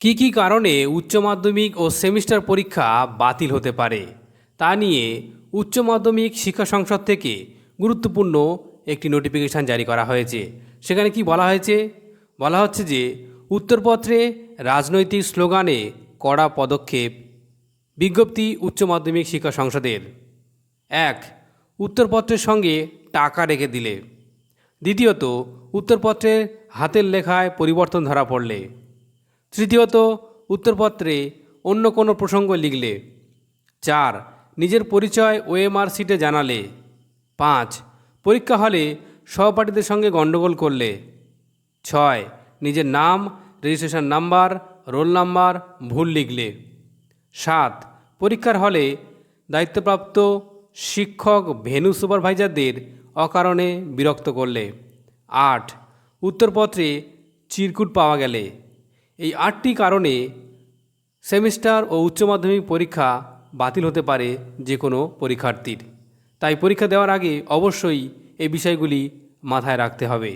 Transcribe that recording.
কি কি কারণে উচ্চ মাধ্যমিক ও সেমিস্টার পরীক্ষা বাতিল হতে পারে? তা নিয়ে উচ্চ মাধ্যমিক শিক্ষা সংসদ থেকে গুরুত্বপূর্ণ একটি নোটিফিকেশান জারি করা হয়েছে। সেখানে কি বলা হয়েছে? বলা হচ্ছে যে, উত্তরপত্রে রাজনৈতিক স্লোগানে কড়া পদক্ষেপ। বিজ্ঞপ্তি উচ্চ মাধ্যমিক শিক্ষা সংসদের। এক, উত্তরপত্রের সঙ্গে টাকা রেখে দিলে। দ্বিতীয়ত, উত্তরপত্রের হাতের লেখায় পরিবর্তন ধরা পড়লে। তৃতীয়ত, উত্তরপত্রে অন্য কোনো প্রসঙ্গ লিখলে। চার, নিজের পরিচয় ওএমআর সিটে জানালে। পাঁচ, পরীক্ষা হলে সহপাঠীদের সঙ্গে গণ্ডগোল করলে। ছয়, নিজের নাম, রেজিস্ট্রেশন নাম্বার, রোল নাম্বার, ভুল লিখলে। সাত, পরীক্ষার হলে দায়িত্বপ্রাপ্ত শিক্ষক ভেনু সুপারভাইজারদের অকারণে বিরক্ত করলে। আট, উত্তরপত্রে চিরকুট পাওয়া গেলে। এই আটটি কারণে সেমিস্টার ও উচ্চ মাধ্যমিক পরীক্ষা বাতিল হতে পারে যে কোনো পরীক্ষার্থীর। তাই পরীক্ষা দেওয়ার আগে অবশ্যই এই বিষয়গুলি মাথায় রাখতে হবে।